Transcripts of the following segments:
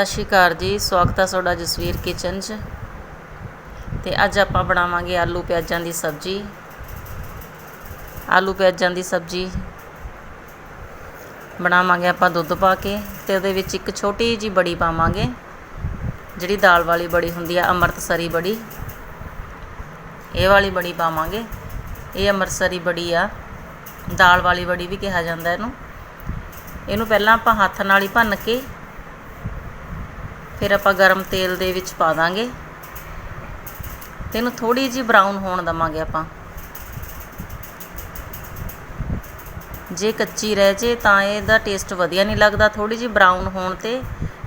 ਸਤਿ ਸ਼੍ਰੀ ਅਕਾਲ ਜੀ। ਸਵਾਗਤ ਹੈ ਤੁਹਾਡਾ ਜਸਵੀਰ ਕਿਚਨ 'ਚ। ਤੇ ਅੱਜ ਆਪਾਂ ਬਣਾਵਾਂਗੇ ਆਲੂ ਪਿਆਜ਼ਾਂ ਦੀ ਸਬਜ਼ੀ। ਆਲੂ ਪਿਆਜ਼ਾਂ ਦੀ ਸਬਜ਼ੀ ਬਣਾਵਾਂਗੇ ਆਪਾਂ ਦੁੱਧ ਪਾ ਕੇ ਤੇ ਉਹਦੇ ਵਿੱਚ ਇੱਕ ਛੋਟੀ ਜੀ ਬੜੀ ਪਾਵਾਂਗੇ, ਜਿਹੜੀ ਦਾਲ ਵਾਲੀ ਬੜੀ ਹੁੰਦੀ ਆ, ਅੰਮ੍ਰਿਤਸਰੀ ਬੜੀ। ਇਹ ਵਾਲੀ ਬੜੀ ਪਾਵਾਂਗੇ। ਇਹ ਅੰਮ੍ਰਿਤਸਰੀ ਬੜੀ ਆ। ਦਾਲ ਵਾਲੀ ਬੜੀ ਵੀ ਕਿਹਾ ਜਾਂਦਾ ਇਹਨੂੰ। ਇਹਨੂੰ ਪਹਿਲਾਂ ਆਪਾਂ ਹੱਥ ਨਾਲ ਹੀ ਭੰਨ ਕੇ ਫਿਰ ਆਪਾਂ ਗਰਮ ਤੇਲ ਦੇ ਵਿੱਚ ਪਾ ਦਾਂਗੇ। ਤੇ ਇਹਨੂੰ ਥੋੜੀ ਜਿਹੀ ਬਰਾਊਨ ਹੋਣ ਦਵਾਂਗੇ ਆਪਾਂ। ਜੇ ਕੱਚੀ ਰਹਿ ਜੇ ਤਾਂ ਇਹਦਾ ਟੇਸਟ ਵਧੀਆ ਨਹੀਂ ਲੱਗਦਾ। ਥੋੜੀ ਜਿਹੀ ਬਰਾਊਨ ਹੋਣ ਤੇ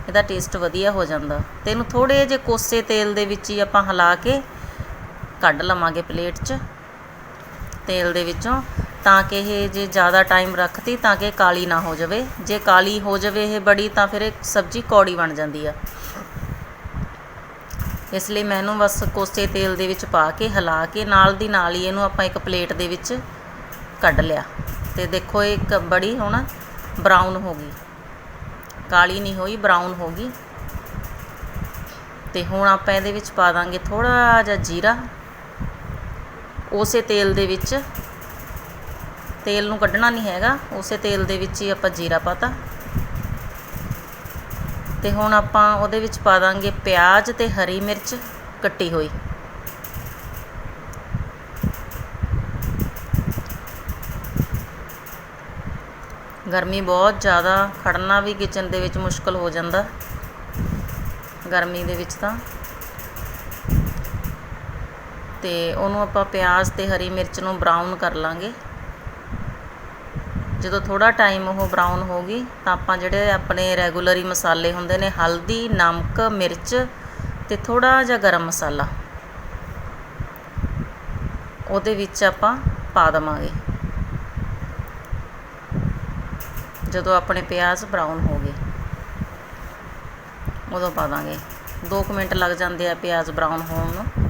ਇਹਦਾ ਟੇਸਟ ਵਧੀਆ ਹੋ ਜਾਂਦਾ। ਤੇ ਇਹਨੂੰ ਥੋੜੇ ਜਿਹੇ ਕੋਸੇ ਤੇਲ ਦੇ ਵਿੱਚ ਹੀ ਆਪਾਂ ਹਿਲਾ ਕੇ ਕੱਢ ਲਵਾਂਗੇ ਪਲੇਟ 'ਚ ਤੇਲ ਦੇ ਵਿੱਚੋਂ। ਤਾਂ ਕਿ ਇਹ ਜੇ ਜ਼ਿਆਦਾ ਟਾਈਮ ਰੱਖਤੀ ਤਾਂ ਕਿ ਕਾਲੀ ਨਾ ਹੋ ਜਾਵੇ। ਜੇ ਕਾਲੀ ਹੋ ਜਾਵੇ ਇਹ ਬੜੀ ਤਾਂ ਫਿਰ ਇਹ ਸਬਜ਼ੀ ਕੌੜੀ ਬਣ ਜਾਂਦੀ ਆ। ਇਸ ਲਈ ਮੈਂ ਇਹਨੂੰ ਬਸ ਕੋਸੇ ਤੇਲ ਦੇ ਵਿੱਚ ਪਾ ਕੇ, ਹਿਲਾ ਕੇ, ਨਾਲ ਦੀ ਨਾਲ ਹੀ ਇਹਨੂੰ ਆਪਾਂ ਇੱਕ ਪਲੇਟ ਦੇ ਵਿੱਚ ਕੱਢ ਲਿਆ। ਤੇ ਦੇਖੋ ਇਹ ਇੱਕ ਬੜੀ ਹੁਣ ਬਰਾਊਨ ਹੋ ਗਈ। ਕਾਲੀ ਨਹੀਂ ਹੋਈ ਬਰਾਊਨ ਹੋ ਗਈ। ਤੇ ਹੁਣ ਆਪਾਂ ਇਹਦੇ ਵਿੱਚ ਪਾ ਦਾਂਗੇ ਥੋੜਾ ਜਿਹਾ ਜੀਰਾ। ਉਸੇ ਤੇਲ ਦੇ ਵਿੱਚ, ਤੇਲ ਨੂੰ ਕੱਢਣਾ ਨਹੀਂ ਹੈਗਾ, ਉਸੇ ਤੇਲ ਦੇ ਵਿੱਚ ਹੀ ਆਪਾਂ ਜੀਰਾ ਪਾਤਾ। ਅਤੇ ਹੁਣ ਆਪਾਂ ਉਹਦੇ ਵਿੱਚ ਪਾ ਦਾਂਗੇ ਪਿਆਜ਼ ਅਤੇ ਹਰੀ ਮਿਰਚ ਕੱਟੀ ਹੋਈ। ਗਰਮੀ ਬਹੁਤ ਜ਼ਿਆਦਾ, ਖੜਨਾ ਵੀ ਕਿਚਨ ਦੇ ਵਿੱਚ ਮੁਸ਼ਕਲ ਹੋ ਜਾਂਦਾ। ਗਰਮੀ ਦੇ ਵਿੱਚ ਤਾਂ। ਤੇ ਉਹਨੂੰ ਆਪਾਂ ਪਿਆਜ਼ ਤੇ ਹਰੀ ਮਿਰਚ ਨੂੰ ਬਰਾਊਨ ਕਰ ਲਾਂਗੇ। ਜਦੋਂ ਥੋੜ੍ਹਾ ਟਾਈਮ ਉਹ ਬਰਾਊਨ ਹੋ ਗਈ, ਤਾਂ ਆਪਾਂ ਜਿਹੜੇ ਆਪਣੇ ਰੈਗੂਲਰੀ ਮਸਾਲੇ ਹੁੰਦੇ ਨੇ, ਹਲਦੀ, ਨਮਕ, ਮਿਰਚ ਅਤੇ ਥੋੜ੍ਹਾ ਜਿਹਾ ਗਰਮ ਮਸਾਲਾ। ਉਹਦੇ ਵਿੱਚ ਆਪਾਂ ਪਾ ਦਵਾਂਗੇ। ਜਦੋਂ ਆਪਣੇ ਪਿਆਜ਼ ਬਰਾਊਨ ਹੋ ਗਏ, ਉਦੋਂ ਪਾ ਦਾਂਗੇ 2 ਮਿੰਟ ਲੱਗ ਜਾਂਦੇ ਆ ਪਿਆਜ਼ ਬਰਾਊਨ ਹੋਣ ਨੂੰ।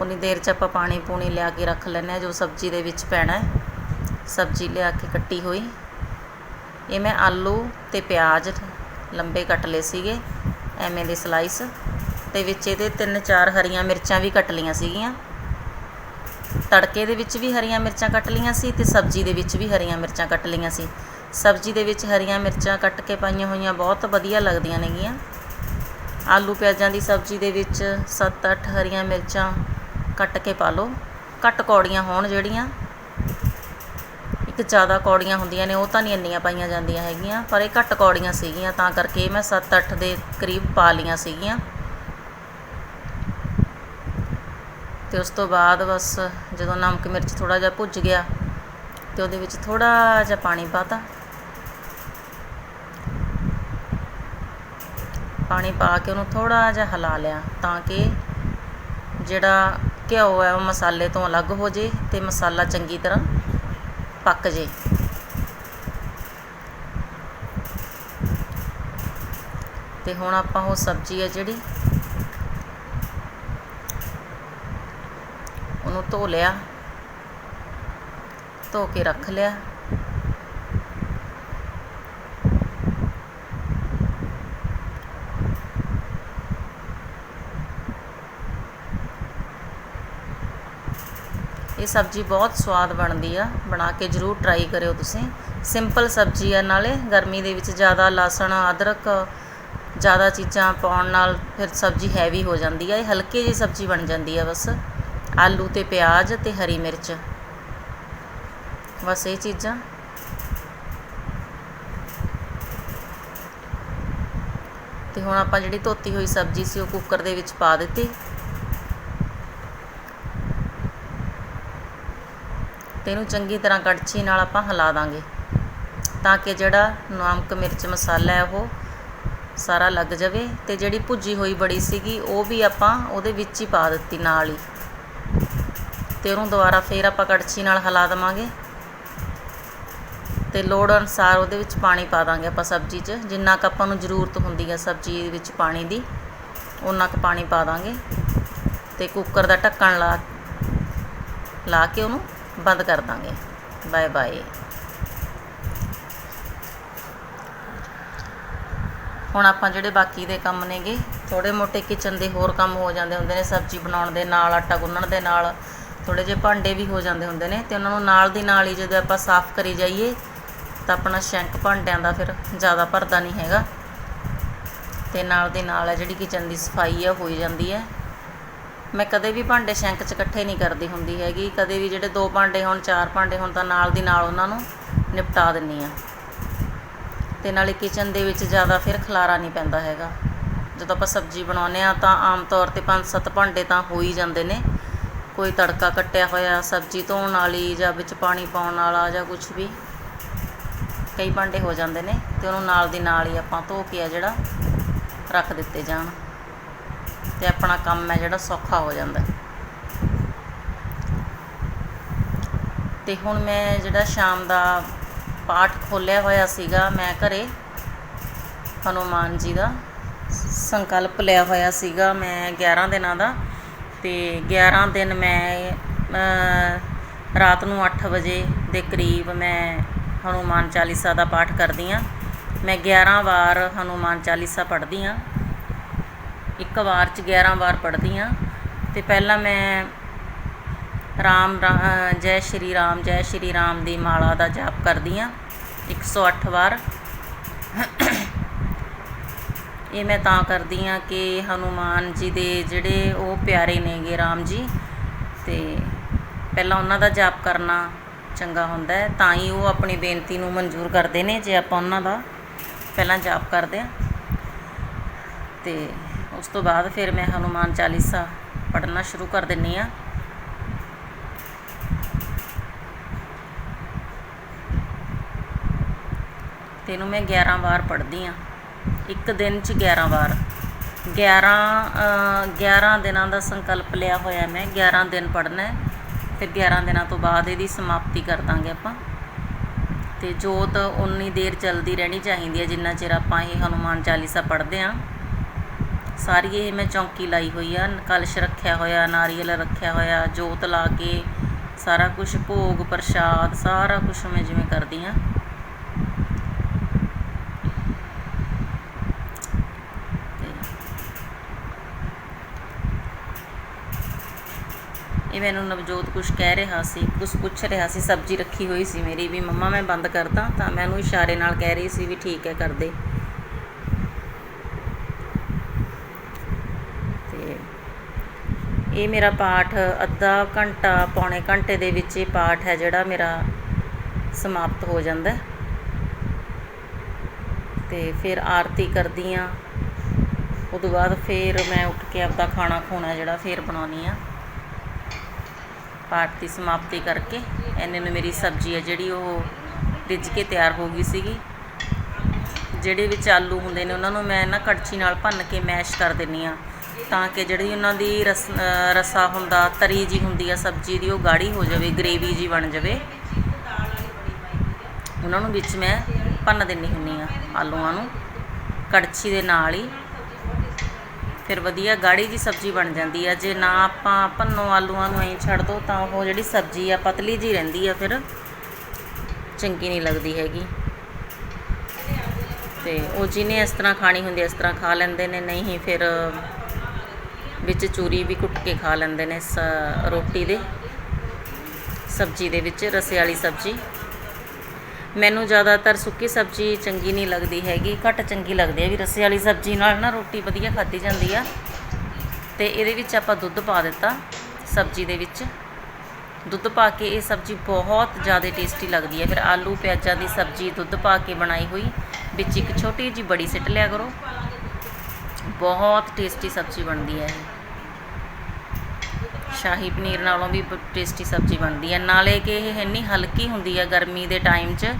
ਉਨੀ ਦੇਰ 'ਚ ਆਪਾਂ ਪਾਣੀ ਪੂਣੀ ਲਿਆ ਕੇ ਰੱਖ ਲੈਂਦੇ ਹਾਂ, ਜੋ ਸਬਜ਼ੀ ਦੇ ਵਿੱਚ ਪੈਣਾ ਸਬਜ਼ੀ ਲਿਆ ਕੇ ਕੱਟੀ ਹੋਈ। ਇਹ ਮੈਂ ਆਲੂ ਅਤੇ ਪਿਆਜ਼ ਲੰਬੇ ਕੱਟ ਲਏ ਸੀਗੇ, ਐਵੇਂ ਦੇ ਸਲਾਈਸ। ਅਤੇ ਵਿੱਚ ਇਹਦੇ ਤਿੰਨ ਚਾਰ ਹਰੀਆਂ ਮਿਰਚਾਂ ਵੀ ਕੱਟ ਲਈਆਂ ਸੀਗੀਆਂ। ਤੜਕੇ ਦੇ ਵਿੱਚ ਵੀ ਹਰੀਆਂ ਮਿਰਚਾਂ ਕੱਟ ਲਈਆਂ ਸੀ ਤੇ ਸਬਜ਼ੀ ਦੇ ਵਿੱਚ ਵੀ ਹਰੀਆਂ ਮਿਰਚਾਂ ਕੱਟ ਲਈਆਂ ਸੀ। ਸਬਜ਼ੀ ਦੇ ਵਿੱਚ ਹਰੀਆਂ ਮਿਰਚਾਂ ਕੱਟ ਕੇ ਪਾਈਆਂ ਹੋਈਆਂ ਬਹੁਤ ਵਧੀਆ ਲੱਗਦੀਆਂ ਨੇਗੀਆਂ। ਆਲੂ ਪਿਆਜ਼ਾਂ ਦੀ ਸਬਜ਼ੀ ਦੇ ਵਿੱਚ 7-8 ਹਰੀਆਂ ਮਿਰਚਾਂ ਕੱਟ ਕੇ ਪਾ ਲਓ। ਘੱਟ ਕੌੜੀਆਂ ਹੋਣ ਜਿਹੜੀਆਂ, ਇੱਕ ਜ਼ਿਆਦਾ ਕੌੜੀਆਂ ਹੁੰਦੀਆਂ ਨੇ, ਉਹ ਤਾਂ ਨਹੀਂ ਇੰਨੀਆਂ ਪਾਈਆਂ ਜਾਂਦੀਆਂ ਹੈਗੀਆਂ, ਪਰ ਇਹ ਘੱਟ ਕੌੜੀਆਂ ਸੀਗੀਆਂ, ਤਾਂ ਕਰਕੇ ਮੈਂ 7-8 ਦੇ ਕਰੀਬ ਪਾ ਲੀਆਂ ਸੀਗੀਆਂ। ਤੇ ਉਸ ਤੋਂ ਬਾਅਦ ਬਸ ਜਦੋਂ ਨਮਕ ਮਿਰਚ ਥੋੜਾ ਜਿਹਾ ਭੁੱਜ ਗਿਆ, ਤੇ ਉਹਦੇ ਵਿੱਚ ਥੋੜਾ ਜਿਹਾ ਪਾਣੀ ਪਾਤਾ ਪਾਣੀ ਪਾ ਕੇ ਉਹਨੂੰ ਥੋੜਾ ਜਿਹਾ ਹਿਲਾ ਲਿਆ, ਤਾਂ ਕਿ ਜਿਹੜਾ ਘਿਓ ਹੈ ਉਹ ਮਸਾਲੇ ਤੋਂ ਅਲੱਗ ਹੋ ਜੇ ਤੇ ਮਸਾਲਾ ਚੰਗੀ ਤਰ੍ਹਾਂ ਪੱਕ ਜੇ। ਤੇ ਹੁਣ ਆਪਾਂ ਉਹ ਸਬਜ਼ੀ ਹੈ ਜਿਹੜੀ, ਉਹਨੂੰ ਧੋ ਲਿਆ, ਧੋ ਕੇ ਰੱਖ ਲਿਆ। ਇਹ ਸਬਜ਼ੀ ਬਹੁਤ ਸਵਾਦ ਬਣਦੀ ਆ, ਬਣਾ ਕੇ ਜਰੂਰ ਟਰਾਈ ਕਰਿਓ ਤੁਸੀਂ। ਸਿੰਪਲ ਸਬਜ਼ੀ ਆ, ਨਾਲੇ ਗਰਮੀ ਦੇ ਵਿੱਚ ਜ਼ਿਆਦਾ ਲਸਣ, ਅਦਰਕ, ਜ਼ਿਆਦਾ ਚੀਜ਼ਾਂ ਪਾਉਣ ਨਾਲ ਫਿਰ ਸਬਜ਼ੀ ਹੈਵੀ ਹੋ ਜਾਂਦੀ ਆ, ਇਹ ਹਲਕੀ ਜਿਹੀ ਸਬਜ਼ੀ ਬਣ ਜਾਂਦੀ ਆ ਬਸ। ਆਲੂ ਤੇ ਪਿਆਜ਼ ਤੇ ਹਰੀ ਮਿਰਚ। ਬਸ ਇਹ ਚੀਜ਼ਾਂ। ਤੇ ਹੁਣ ਆਪਾਂ ਜਿਹੜੀ ਧੋਤੀ ਹੋਈ ਸਬਜ਼ੀ ਸੀ, ਉਹ ਕੁੱਕਰ ਦੇ ਵਿੱਚ ਪਾ ਦਿੱਤੀ। ਤੇ ਇਹਨੂੰ ਚੰਗੀ ਤਰ੍ਹਾਂ ਕੜਛੀ ਨਾਲ ਆਪਾਂ ਹਿਲਾ ਦਾਂਗੇ। ਤਾਂ ਕਿ ਜਿਹੜਾ ਨਮਕ ਮਿਰਚ ਮਸਾਲਾ ਹੈ ਉਹ ਸਾਰਾ ਲੱਗ ਜਾਵੇ ਤੇ ਜਿਹੜੀ ਭੁੱਜੀ ਹੋਈ ਬੜੀ ਸੀਗੀ, ਉਹ ਵੀ ਆਪਾਂ ਉਹਦੇ ਵਿੱਚ ਹੀ ਪਾ ਦਿੱਤੀ ਨਾਲ ਹੀ। ਤੇ ਉਹਨੂੰ ਦੁਬਾਰਾ ਫੇਰ ਆਪਾਂ ਕੜਛੀ ਨਾਲ ਹਿਲਾ ਦਵਾਂਗੇ। ਤੇ ਲੋੜ ਅਨੁਸਾਰ ਉਹਦੇ ਵਿੱਚ ਪਾਣੀ ਪਾ ਦਾਂਗੇ ਆਪਾਂ ਸਬਜ਼ੀ 'ਚ। ਜਿੰਨਾ ਕੁ ਆਪਾਂ ਨੂੰ ਜ਼ਰੂਰਤ ਹੁੰਦੀ ਹੈ ਸਬਜ਼ੀ ਵਿੱਚ ਪਾਣੀ ਦੀ ਉਨਾ ਕੁ ਪਾਣੀ ਪਾ ਦਾਂਗੇ। ਤੇ ਕੁੱਕਰ ਦਾ ਢੱਕਣ ਲਾ ਲਾ ਕੇ ਉਹਨੂੰ ਬੰਦ ਕਰ ਦਾਂਗੇ। Bye bye. ਹੁਣ ਆਪਾਂ ਜਿਹੜੇ ਬਾਕੀ ਦੇ ਕੰਮ ਨੇਗੇ ਥੋੜੇ ਮੋਟੇ ਕਿਚਨ ਦੇ ਹੋਰ ਕੰਮ ਹੋ ਜਾਂਦੇ ਹੁੰਦੇ ਨੇ, ਸਬਜ਼ੀ ਬਣਾਉਣ ਦੇ ਨਾਲ, ਆਟਾ ਗੁੰਨਣ ਦੇ ਨਾਲ ਥੋੜੇ ਜਿਹੇ ਭਾਂਡੇ ਵੀ ਹੋ ਜਾਂਦੇ ਹੁੰਦੇ ਨੇ ਤੇ ਉਹਨਾਂ ਨੂੰ ਨਾਲ ਦੀ ਨਾਲ ਹੀ ਜਦੋਂ ਆਪਾਂ ਸਾਫ਼ ਕਰੀ ਜਾਈਏ, ਤਾਂ ਆਪਣਾ ਸ਼ੈਂਕ ਭਾਂਡਿਆਂ ਦਾ ਫਿਰ ਜ਼ਿਆਦਾ ਭਰਦਾ ਨਹੀਂ ਹੈਗਾ। ਤੇ ਨਾਲ ਦੀ ਨਾਲ ਹੈ ਜਿਹੜੀ ਕਿਚਨ ਦੀ ਸਫ਼ਾਈ ਆ ਹੋਈ ਜਾਂਦੀ ਹੈ। ਮੈਂ ਕਦੇ ਵੀ ਭਾਂਡੇ ਸ਼ੈਂਕ 'ਚ ਇਕੱਠੇ ਨਹੀਂ ਕਰਦੀ ਹੁੰਦੀ ਹੈਗੀ। ਕਦੇ ਵੀ ਜਿਹੜੇ ਦੋ ਭਾਂਡੇ ਹੋਣ, ਚਾਰ ਭਾਂਡੇ ਹੋਣ ਤਾਂ ਨਾਲ ਦੀ ਨਾਲ ਉਹਨਾਂ ਨੂੰ ਨਿਪਟਾ ਦਿੰਨੀ ਆ। ਤੇ ਨਾਲੇ ਕਿਚਨ ਦੇ ਵਿੱਚ ਜ਼ਿਆਦਾ ਫਿਰ ਖਲਾਰਾ ਨਹੀਂ ਪੈਂਦਾ ਹੈਗਾ। ਜਦੋਂ ਆਪਾਂ ਸਬਜ਼ੀ ਬਣਾਉਂਦੇ ਆ ਤਾਂ ਆਮ ਤੌਰ ਤੇ ਪੰਜ ਸੱਤ ਭਾਂਡੇ ਤਾਂ ਹੋ ਹੀ ਜਾਂਦੇ ਨੇ। ਕੋਈ ਤੜਕਾ ਕੱਟਿਆ ਹੋਇਆ, ਸਬਜ਼ੀ ਧੋਣ ਵਾਲੀ ਜਾਂ ਵਿੱਚ ਪਾਣੀ ਪਾਉਣ ਵਾਲਾ ਜਾਂ ਕੁਝ ਵੀ, ਕਈ ਭਾਂਡੇ ਹੋ ਜਾਂਦੇ ਨੇ ਤੇ ਉਹਨੂੰ ਨਾਲ ਦੀ ਨਾਲ ਹੀ ਆਪਾਂ ਧੋ ਕੇ ਆ ਜਿਹੜਾ ਰੱਖ ਦਿੱਤੇ ਜਾਣ। ਤੇ ਆਪਣਾ ਕੰਮ ਹੈ ਜਿਹੜਾ ਸੌਖਾ ਹੋ ਜਾਂਦਾ। ਹੈ। ਤੇ ਹੁਣ ਮੈਂ ਜਿਹੜਾ ਸ਼ਾਮ ਦਾ ਪਾਠ ਖੋਲਿਆ ਹੋਇਆ ਸੀਗਾ, ਮੈਂ ਘਰੇ ਹਨੂਮਾਨ ਜੀ ਦਾ ਸੰਕਲਪ ਲਿਆ ਹੋਇਆ ਸੀਗਾ ਮੈਂ 11 ਦਿਨਾਂ ਦਾ। ਤੇ 11 ਦਿਨ ਮੈਂ ਰਾਤ ਨੂੰ 8 ਵਜੇ ਦੇ ਕਰੀਬ ਮੈਂ ਹਨੂਮਾਨ ਚਾਲੀਸਾ ਦਾ ਪਾਠ ਕਰਦੀ ਆ ਮੈਂ 11 ਵਾਰ ਹਨੂਮਾਨ ਚਾਲੀਸਾ ਪੜ੍ਹਦੀ ਆ ਇੱਕ ਵਾਰ ਚ 11 ਵਾਰ ਪੜ੍ਹਦੀ ਹਾਂ। ਅਤੇ ਪਹਿਲਾਂ ਮੈਂ ਰਾਮ ਰਾ- ਜੈ ਸ਼੍ਰੀ ਰਾਮ, ਜੈ ਸ਼੍ਰੀ ਰਾਮ ਦੀ ਮਾਲਾ ਦਾ ਜਾਪ ਕਰਦੀ ਆ 108 ਵਾਰ। ਇਹ ਮੈਂ ਤਾਂ ਕਰਦੀ ਹਾਂ ਕਿ ਹਨੂਮਾਨ ਜੀ ਦੇ ਜਿਹੜੇ ਉਹ ਪਿਆਰੇ ਨੇਗੇ ਰਾਮ ਜੀ, ਤੇ ਪਹਿਲਾਂ ਉਹਨਾਂ ਦਾ ਜਾਪ ਕਰਨਾ ਚੰਗਾ ਹੁੰਦਾ ਹੈ। ਤਾਂ ਹੀ ਉਹ ਆਪਣੀ ਬੇਨਤੀ ਨੂੰ ਮਨਜ਼ੂਰ ਕਰਦੇ ਨੇ ਜੇ ਆਪਾਂ ਉਹਨਾਂ ਦਾ ਪਹਿਲਾਂ ਜਾਪ ਕਰਦੇ ਆ ਤੇ ਉਸ ਤੋਂ ਬਾਅਦ ਫਿਰ ਮੈਂ ਹਨੂਮਾਨ ਚਾਲੀਸਾ ਪੜ੍ਹਨਾ ਸ਼ੁਰੂ ਕਰ ਦਿੰਨੀ ਆ। ਤੇ ਇਹਨੂੰ ਮੈਂ 11 ਵਾਰ ਪੜ੍ਹਦੀ ਆ। ਇੱਕ ਦਿਨ 'ਚ 11 ਵਾਰ। 11 ਅ, 11 ਦਿਨਾਂ ਦਾ ਸੰਕਲਪ ਲਿਆ ਹੋਇਆ ਮੈਂ। 11 ਦਿਨ ਪੜ੍ਹਨਾ ਹੈ। ਫਿਰ 11 ਦਿਨਾਂ ਤੋਂ ਬਾਅਦ ਇਹਦੀ ਸਮਾਪਤੀ ਕਰ ਦਾਂਗੇ ਆਪਾਂ। ਤੇ ਜੋਤ ਉਨੀ ਦੇਰ ਚੱਲਦੀ ਰਹਿਣੀ ਚਾਹੀਦੀ ਹੈ ਜਿੰਨਾ ਚਿਰ ਆਪਾਂ ਇਹ ਹਨੂਮਾਨ ਚਾਲੀਸਾ ਪੜ੍ਹਦੇ ਆ। ਸਾਰੀ ਇਹ ਮੈਂ ਚੌਂਕੀ ਲਾਈ ਹੋਈ ਆ, ਕਲਸ਼ ਰੱਖਿਆ ਹੋਇਆ, ਨਾਰੀਅਲ ਰੱਖਿਆ ਹੋਇਆ, ਜੋਤ ਲਾ ਕੇ, ਸਾਰਾ ਕੁਝ ਭੋਗ, ਪ੍ਰਸ਼ਾਦ, ਸਾਰਾ ਕੁਝ ਮੈਂ ਜਿਵੇਂ ਕਰਦੀ ਆ। ਇਹ ਮੈਨੂੰ ਨਵਜੋਤ ਕੁਝ ਕਹਿ ਰਿਹਾ ਸੀ ਕੁਝ ਪੁੱਛ ਰਿਹਾ ਸੀ, ਸਬਜ਼ੀ ਰੱਖੀ ਹੋਈ ਸੀ ਮੇਰੀ, ਵੀ ਮੰਮਾ ਮੈਂ ਬੰਦ ਕਰਦਾ ਤਾਂ ਮੈਨੂੰ ਇਸ਼ਾਰੇ ਨਾਲ ਕਹਿ ਰਹੀ ਸੀ ਵੀ ਠੀਕ ਹੈ, ਕਰ ਦੇ ਤੇ ਇਹ ਮੇਰਾ ਪਾਠ ਅੱਧਾ ਘੰਟਾ, ਪੌਣੇ ਘੰਟੇ ਦੇ ਵਿੱਚ ਇਹ ਪਾਠ ਹੈ ਜਿਹੜਾ ਮੇਰਾ ਸਮਾਪਤ ਹੋ ਜਾਂਦਾ ਹੈ। ਤੇ ਫਿਰ ਆਰਤੀ ਕਰਦੀ ਆ ਉਦੋਂ ਬਾਅਦ ਫਿਰ ਮੈਂ ਉੱਠ ਕੇ ਆਪਦਾ ਖਾਣਾ ਖੋਣਾ ਜਿਹੜਾ ਫਿਰ ਬਣਾਉਣੀ ਆ ਪਾਠ ਦੀ ਸਮਾਪਤੀ ਕਰਕੇ ਐਨੇ ਨੂੰ ਮੇਰੀ ਸਬਜ਼ੀ ਹੈ ਜਿਹੜੀ ਉਹ ਰਿੱਝ ਕੇ ਤਿਆਰ ਹੋ ਗਈ ਸੀਗੀ। ਜਿਹੜੇ ਵਿੱਚ ਆਲੂ ਹੁੰਦੇ ਨੇ ਉਹਨਾਂ ਨੂੰ ਮੈਂ ਨਾ ਕੜਛੀ ਨਾਲ ਭੰਨ ਕੇ ਮੈਸ਼ ਕਰ ਦਿੰਨੀ ਆ ਤਾਂ ਕਿ ਜਿਹੜੀ ਉਹਨਾਂ ਦੀ ਰਸ ਰਸਾ ਹੁੰਦਾ, ਤਰੀ ਜੀ ਹੁੰਦੀ ਆ, ਸਬਜ਼ੀ ਦੀ, ਉਹ ਗਾੜੀ ਹੋ ਜਾਵੇ, ਗ੍ਰੇਵੀ ਜੀ ਬਣ ਜਾਵੇ। ਉਹਨਾਂ ਨੂੰ ਵਿੱਚ ਮੈਂ ਭੰਨ ਦਿੰਨੀ ਹੁੰਨੀ ਆ ਆਲੂਆਂ ਨੂੰ। ਕੜਛੀ ਦੇ ਨਾਲ ਹੀ ਫਿਰ ਵਧੀਆ ਗਾੜੀ ਜੀ ਸਬਜ਼ੀ ਬਣ ਜਾਂਦੀ ਆ। ਜੇ ਨਾ ਆਪਾਂ ਭੰਨੋ ਆਲੂਆਂ ਨੂੰ ਐਂ ਛੱਡ ਦੋ, ਤਾਂ ਉਹ ਜਿਹੜੀ ਸਬਜ਼ੀ ਆ, ਪਤਲੀ ਜੀ ਰਹਿੰਦੀ ਆ ਫਿਰ ਚੰਗੀ ਨਹੀਂ ਲੱਗਦੀ ਹੈਗੀ। ਤੇ ਉਹ ਜਿਹਨੇ ਇਸ ਤਰ੍ਹਾਂ ਖਾਣੀ ਹੁੰਦੀ ਇਸ ਤਰ੍ਹਾਂ ਖਾ ਲੈਂਦੇ ਨੇ, ਨਹੀਂ ਫਿਰ ਵਿੱਚ ਚੂਰੀ ਵੀ ਕੁੱਟ ਕੇ ਖਾ ਲੈਂਦੇ ਨੇ ਸ- ਰੋਟੀ ਦੇ। ਸਬਜ਼ੀ ਦੇ ਵਿੱਚ, ਰਸੇ ਵਾਲੀ ਸਬਜ਼ੀ। ਮੈਨੂੰ ਜ਼ਿਆਦਾਤਰ ਸੁੱਕੀ ਸਬਜ਼ੀ ਚੰਗੀ ਨਹੀਂ ਲੱਗਦੀ ਹੈਗੀ, ਘੱਟ ਚੰਗੀ ਲੱਗਦੀ ਹੈ ਵੀ ਰਸੇ ਵਾਲੀ ਸਬਜ਼ੀ ਨਾਲ ਨਾ ਰੋਟੀ ਵਧੀਆ ਖਾਧੀ ਜਾਂਦੀ ਆ। ਤੇ ਇਹਦੇ ਵਿੱਚ ਆਪਾਂ ਦੁੱਧ ਪਾ ਦਿੱਤਾ ਸਬਜ਼ੀ ਦੇ ਵਿੱਚ। ਦੁੱਧ ਪਾ ਕੇ ਇਹ ਸਬਜ਼ੀ ਬਹੁਤ ਜ਼ਿਆਦਾ ਟੇਸਟੀ ਲੱਗਦੀ ਹੈ। ਫਿਰ ਆਲੂ, ਪਿਆਜ਼ਾਂ ਦੀ ਸਬਜ਼ੀ ਦੁੱਧ ਪਾ ਕੇ ਬਣਾਈ ਹੋਈ। ਵਿੱਚ ਇੱਕ ਛੋਟੀ ਜਿਹੀ ਬੜੀ ਸਿੱਟ ਲਿਆ ਕਰੋ। ਬਹੁਤ ਟੇਸਟੀ ਸਬਜ਼ੀ ਬਣਦੀ ਹੈ ਇਹ। ਸ਼ਾਹੀ ਪਨੀਰ ਨਾਲੋਂ ਵੀ ਟੇਸਟੀ ਸਬਜ਼ੀ ਬਣਦੀ ਹੈ ਨਾਲੇ ਕਿ ਇਹ ਇੰਨੀ ਹਲਕੀ ਹੁੰਦੀ ਹੈ ਗਰਮੀ ਦੇ ਟਾਈਮ 'ਚ,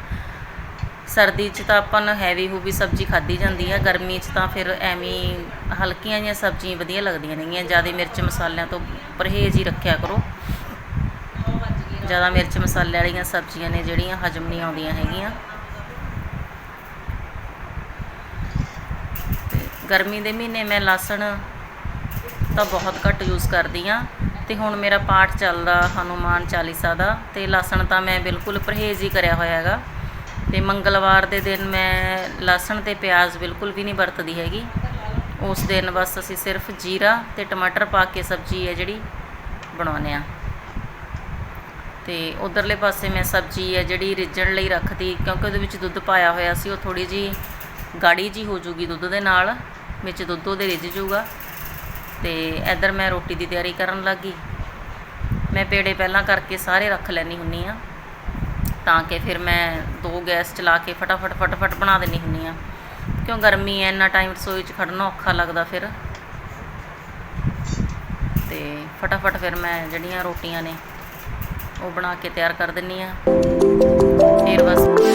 ਸਰਦੀ 'ਚ ਤਾਂ ਆਪਾਂ ਨੂੰ ਹੈਵੀ ਹੂਵੀ ਸਬਜ਼ੀ ਖਾਧੀ ਜਾਂਦੀ ਹੈ ਗਰਮੀ 'ਚ ਤਾਂ ਫਿਰ ਐਵੇਂ ਹਲਕੀਆਂ ਜਿਹੀਆਂ ਸਬਜ਼ੀਆਂ ਵਧੀਆ ਲੱਗਦੀਆਂ ਨੇਗੀਆਂ ਜ਼ਿਆਦਾ ਮਿਰਚ ਮਸਾਲਿਆਂ ਤੋਂ ਪਰਹੇਜ਼ ਹੀ ਰੱਖਿਆ ਕਰੋ। ਜ਼ਿਆਦਾ ਮਿਰਚ ਮਸਾਲੇ ਵਾਲੀਆਂ ਸਬਜ਼ੀਆਂ ਨੇ ਜਿਹੜੀਆਂ ਹਜਮ ਨਹੀਂ ਆਉਂਦੀਆਂ ਹੈਗੀਆਂ। ਤੇ ਗਰਮੀ ਦੇ ਮਹੀਨੇ ਮੈਂ ਲਸਣ ਤਾਂ ਬਹੁਤ ਘੱਟ ਯੂਜ਼ ਕਰਦੀ ਆ। ਤੇ ਹੁਣ ਮੇਰਾ ਪਾਠ ਚੱਲਦਾ ਹਨੂਮਾਨ ਚਾਲੀਸਾ ਦਾ ਤੇ ਲਸਣ ਤਾਂ ਮੈਂ ਬਿਲਕੁਲ ਪਰਹੇਜ਼ ਹੀ ਕਰਿਆ ਹੋਇਆ ਹੈਗਾ। ਤੇ ਮੰਗਲਵਾਰ ਦੇ ਦਿਨ ਮੈਂ ਲਸਣ ਤੇ ਪਿਆਜ਼ ਬਿਲਕੁਲ ਵੀ ਨਹੀਂ ਵਰਤਦੀ ਹੈਗੀ। ਉਸ ਦਿਨ ਬਸ ਅਸੀਂ ਸਿਰਫ ਜੀਰਾ ਤੇ ਟਮਾਟਰ ਪਾ ਕੇ ਸਬਜ਼ੀ ਹੈ ਜਿਹੜੀ ਬਣਾਉਂਦੇ ਆ ਤੇ ਉਧਰਲੇ ਪਾਸੇ ਮੈਂ ਸਬਜ਼ੀ ਹੈ ਜਿਹੜੀ ਰਿੱਝਣ ਲਈ ਰੱਖਦੀ ਕਿਉਂਕਿ ਉਹਦੇ ਵਿੱਚ ਦੁੱਧ ਪਾਇਆ ਹੋਇਆ ਸੀ, ਉਹ ਥੋੜੀ ਜੀ ਗਾੜੀ ਜੀ ਹੋ ਜੂਗੀ ਦੁੱਧ ਦੇ ਨਾਲ, ਵਿੱਚ ਦੁੱਧ ਉਹਦੇ ਰਿੱਝ ਜੂਗਾ ਤੇ ਇੱਧਰ ਮੈਂ ਰੋਟੀ ਦੀ ਤਿਆਰੀ ਕਰਨ ਲੱਗੀ। ਮੈਂ ਪੇੜੇ ਪਹਿਲਾਂ ਕਰਕੇ ਸਾਰੇ ਰੱਖ ਲੈਣੀ ਹੁੰਨੀ ਆ ਤਾਂ ਕਿ ਫਿਰ ਮੈਂ ਦੋ ਗੈਸ ਚਲਾ ਕੇ ਫਟਾਫਟ ਫਟਾਫਟ ਬਣਾ ਦੇਣੀ ਹੁੰਨੀ ਆ ਕਿਉਂ ਗਰਮੀ ਐ ਇੰਨਾ ਟਾਈਮ ਰਸੋਈ 'ਚ ਖੜਨਾ ਔਖਾ ਲੱਗਦਾ ਫਿਰ। ਤੇ ਫਟਾਫਟ ਫਿਰ ਮੈਂ ਜਿਹੜੀਆਂ ਰੋਟੀਆਂ ਨੇ ਉਹ ਬਣਾ ਕੇ ਤਿਆਰ ਕਰ ਦਿੰਨੀ ਆ ਫਿਰ ਬਸ